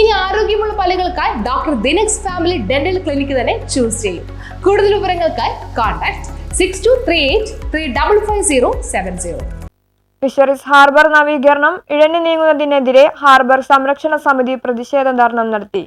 ഇനി ആരോഗ്യമുള്ള പല്ലുകൾക്കായി ഡോക്ടർ ദിനക്സ് ഫാമിലി ഡെന്റൽ ക്ലിനിക്ക് തന്നെ ചൂസ് ചെയ്യും. കൂടുതൽ വിവരങ്ങൾക്കായി contact six two three eight three double five zero seven zero fisheries harbour നവീകരണം ഇഴഞ്ഞു നീങ്ങുന്നതിനെതിരെ ഹാർബർ സംരക്ഷണ സമിതി പ്രതിഷേധ ധർണം നടത്തി.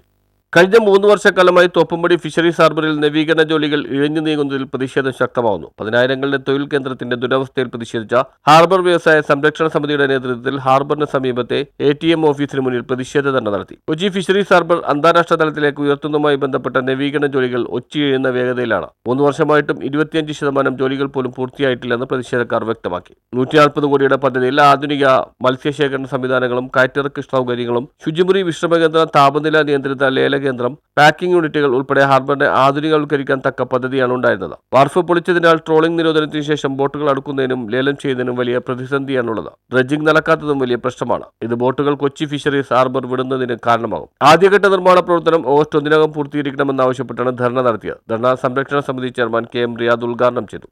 കഴിഞ്ഞ മൂന്ന് വർഷക്കാലമായി തോപ്പുംപടി ഫിഷറീസ് ഹാർബറിൽ നവീകരണ ജോലികൾ ഇഴഞ്ഞു നീങ്ങുന്നതിൽ പ്രതിഷേധം ശക്തമാവുന്നു. പതിനായിരങ്ങളുടെ തൊഴിൽ കേന്ദ്രത്തിന്റെ ദുരവസ്ഥയിൽ പ്രതിഷേധിച്ച ഹാർബർ വ്യവസായ സംരക്ഷണ സമിതിയുടെ നേതൃത്വത്തിൽ ഹാർബറിന് സമീപത്തെ എ ടി എം ഓഫീസിന് മുന്നിൽ പ്രതിഷേധ ധർണ നടത്തി. കൊച്ചി ഫിഷറീസ് ഹാർബർ അന്താരാഷ്ട്ര തലത്തിലേക്ക് ഉയർത്തുന്നതുമായി ബന്ധപ്പെട്ട നവീകരണ ജോലികൾ ഒച്ചിഴിയുന്ന വേഗതയിലാണ്. മൂന്ന് വർഷമായിട്ടും ഇരുപത്തിയഞ്ച് ശതമാനം ജോലികൾ പോലും പൂർത്തിയായിട്ടില്ലെന്ന് പ്രതിഷേധക്കാർ വ്യക്തമാക്കി. നൂറ്റി നാൽപ്പത് കോടിയുടെ പദ്ധതിയിൽ ആധുനിക മത്സ്യശേഖരണ സംവിധാനങ്ങളും കാറ്റിറക്ക് സൗകര്യങ്ങളും ശുചിമുറി വിശ്രമകേന്ദ്ര താപനില നിയന്ത്രിത ലേലകേന്ദ്രം പാക്കിംഗ് യൂണിറ്റുകൾ ഉൾപ്പെടെ ഹാർബറിനെ ആധുനികവൽക്കരിക്കാൻ തക്ക പദ്ധതിയാണ് ഉണ്ടായിരുന്നത്. വാർഫ് പൊളിച്ചതിനാൽ ട്രോളിംഗ് നിരോധനത്തിന് ശേഷം ബോട്ടുകൾ അടുക്കുന്നതിനും ലേലം ചെയ്യുന്നതിനും വലിയ പ്രതിസന്ധിയാണുള്ളത്. ഡ്രഡ്ജിംഗ് നടക്കാത്തതും വലിയ പ്രശ്നമാണ്. ഇത് ബോട്ടുകൾ കൊച്ചി ഫിഷറീസ് ഹാർബർ വിടുന്നതിന് കാരണമാകും. ആദ്യഘട്ട നിർമ്മാണ പ്രവർത്തനം ഓഗസ്റ്റ് ഒന്നിനകം പൂർത്തീകരിക്കണമെന്നാവശ്യപ്പെട്ടാണ് ധർണ നടത്തിയത്. ധർണ സംരക്ഷണ സമിതി ചെയർമാൻ കെ എം റിയാദ് ഉദ്ഘാടനം ചെയ്തു.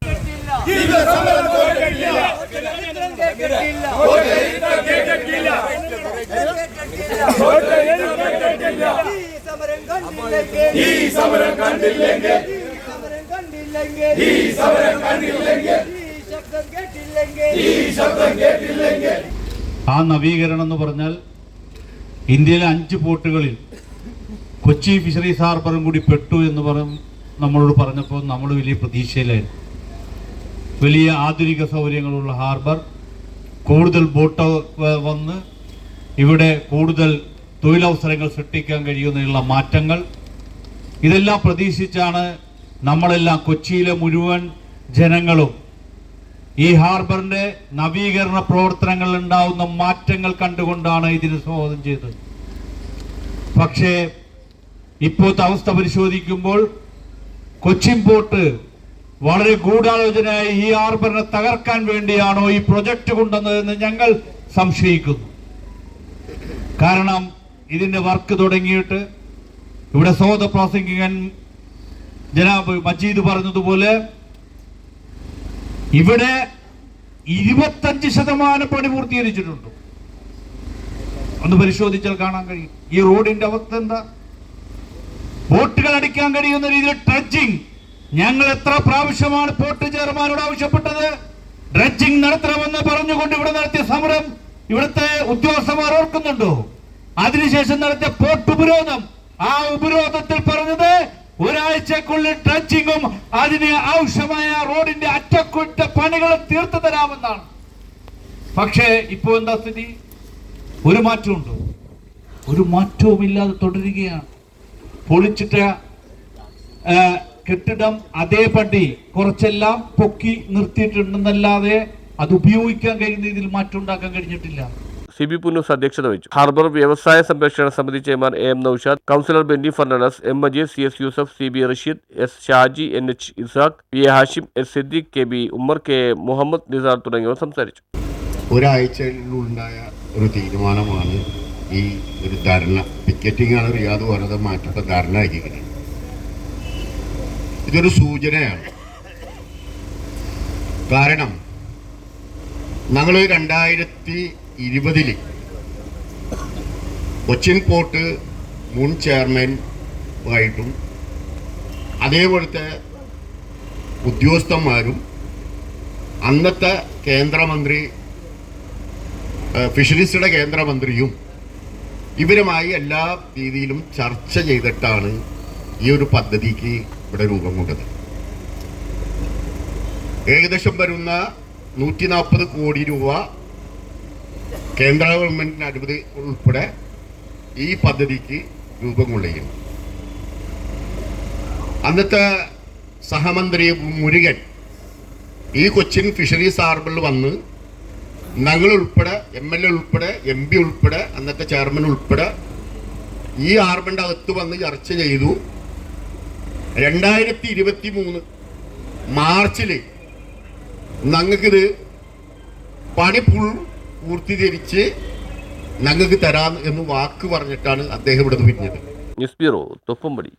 ഈ കണ്ടില്ലെങ്കിൽ ഈ സമരം കണ്ടില്ലെങ്കിൽ ഈ ശബ്ദം കേട്ടില്ലെങ്കിൽ ആ നവീകരണം എന്ന് പറഞ്ഞാൽ ഇന്ത്യയിലെ അഞ്ച് പോർട്ടുകളിൽ കൊച്ചി ഫിഷറീസ് ഹാർബറും കൂടി പെട്ടു എന്ന് പറയും. നമ്മളോട് പറഞ്ഞപ്പോൾ നമ്മൾ വലിയ പ്രതീക്ഷയിലായിരുന്നു. വലിയ ആധുനിക സൗകര്യങ്ങളുള്ള ഹാർബർ കൂടുതൽ ബോട്ട് വന്ന് ഇവിടെ കൂടുതൽ തൊഴിലവസരങ്ങൾ സൃഷ്ടിക്കാൻ കഴിയുന്നതിനുള്ള മാറ്റങ്ങൾ ഇതെല്ലാം പ്രതീക്ഷിച്ചാണ് നമ്മളെല്ലാം കൊച്ചിയിലെ മുഴുവൻ ജനങ്ങളും ഈ ഹാർബറിന്റെ നവീകരണ പ്രവർത്തനങ്ങളിൽ ഉണ്ടാവുന്ന മാറ്റങ്ങൾ കണ്ടുകൊണ്ടാണ് ഇതിന് സ്വാഗതം ചെയ്തത്. പക്ഷേ ഇപ്പോഴത്തെ അവസ്ഥ പരിശോധിക്കുമ്പോൾ കൊച്ചിൻ പോർട്ട് വളരെ ഗൂഢാലോചനയായി ഈ ഹാർബറിനെ തകർക്കാൻ വേണ്ടിയാണോ ഈ പ്രൊജക്ട് കൊണ്ടുവന്നതെന്ന് ഞങ്ങൾ സംശയിക്കുന്നു. കാരണം ഇതിന്റെ വർക്ക് തുടങ്ങിയിട്ട് ഇവിടെ സോദ പ്രാസംഗികൻ ജനാബ് മജീദ് പറഞ്ഞതുപോലെ ഇവിടെ ഇരുപത്തഞ്ച് ശതമാനം പണി പൂർത്തീകരിച്ചിട്ടുണ്ട്. ഒന്ന് പരിശോധിച്ചാൽ കാണാൻ കഴിയും. ഈ റോഡിന്റെ അവസ്ഥ എന്താ? ബോട്ടുകൾ അടിക്കാൻ കഴിയുന്ന രീതിയിൽ ഡ്രഡ്ജിങ്. ഞങ്ങൾ എത്ര പ്രാവശ്യമാണ് പോർട്ട് ചെയർമാനോട് ആവശ്യപ്പെട്ടത്? ഡ്രഡ്ജിങ് നടത്തണമെന്ന് പറഞ്ഞുകൊണ്ട് ഇവിടെ നടത്തിയ സമരം ഇവിടുത്തെ ഉദ്യോഗസ്ഥന്മാർ ഓർക്കുന്നുണ്ടോ? അതിനുശേഷം നടത്തിയ പോർട്ട് ഉപരോധം. ആ ഉപരോധത്തിൽ പറഞ്ഞത് ഒരാഴ്ചക്കുള്ളിൽ ട്രച്ചിങ്ങും അതിന് ആവശ്യമായ റോഡിന്റെ അറ്റക്കുറ്റ പണികളും തീർത്തു തരാമെന്നാണ്. പക്ഷേ ഇപ്പോ എന്താ സ്ഥിതി? ഒരു മാറ്റമുണ്ടോ. ഒരു മാറ്റവും ഇല്ലാതെ തുടരുകയാണ്. പൊളിച്ചിട്ട കെട്ടിടം അതേപടി കുറച്ചെല്ലാം പൊക്കി നിർത്തിയിട്ടുണ്ടെന്നല്ലാതെ അത് ഉപയോഗിക്കാൻ കഴിയുന്ന രീതിയിൽ മാറ്റം ഉണ്ടാക്കാൻ കഴിഞ്ഞിട്ടില്ല. സി ബി പുന്നൂസ് അധ്യക്ഷത വഹിച്ചു. ഹാർബർ വ്യവസായ സംരക്ഷണ സമിതി chairman A M Noushad councillor Benny Fernandez M Majeed C S Yusuf C B Rasheed S Shaji N H Ishaq P A Hashim S Siddique K B Ummer K Muhammad Nisar തുടങ്ങിയവർ സംസാരിച്ചു. ഒരാഴ്ചയിലുണ്ടായ ഒരു തീരുമാനമാണ് ഈ ഒരു ധാരണ picketing Riyadh പറഞ്ഞത് മാറ്റത്തെ ധർണ ആക്കിക്കുന്നത് ഇതൊരു സൂചനയാണ്. കാരണം ഞങ്ങൾ രണ്ടായിരത്തി ഇരുപതിൽ കൊച്ചിൻ പോർട്ട് മുൻ ചെയർമാൻ ആയിട്ടും അതേപോലത്തെ ഉദ്യോഗസ്ഥന്മാരും അന്നത്തെ കേന്ദ്രമന്ത്രി ഏഹ് ഫിഷറീസിയുടെ കേന്ദ്രമന്ത്രിയും ഇവരുമായി എല്ലാ രീതിയിലും ചർച്ച ചെയ്തിട്ടാണ് ഈ ഒരു പദ്ധതിക്ക് ഇവിടെ രൂപം കൊണ്ടത് ഏകദേശം വരുന്ന നൂറ്റി നാൽപ്പത് കോടി രൂപ കേന്ദ്ര ഗവൺമെന്റിന്റെ അനുമതി ഉൾപ്പെടെ ഈ പദ്ധതിക്ക് രൂപം കൊള്ളുകയും അന്നത്തെ സഹമന്ത്രി മുരുകൻ ഈ കൊച്ചിൻ ഫിഷറീസ് ഹാർബറിൽ വന്ന് ഞങ്ങൾ ഉൾപ്പെടെ എം എൽ എ ഉൾപ്പെടെ എം പി ഉൾപ്പെടെ അന്നത്തെ ചെയർമാൻ ഉൾപ്പെടെ ഈ ഹാർബറിന്റെ അകത്ത് വന്ന് ചർച്ച ചെയ്തു. രണ്ടായിരത്തി ഇരുപത്തി മൂന്ന് മാർച്ചിൽ ഞങ്ങൾക്കിത് പണി ഫുൾ പൂർത്തീകരിച്ച് ഞങ്ങൾക്ക് തരാം എന്ന് വാക്ക് പറഞ്ഞിട്ടാണ് അദ്ദേഹം ഇവിടെ പിരിഞ്ഞത്. News bureau Thoppumpady.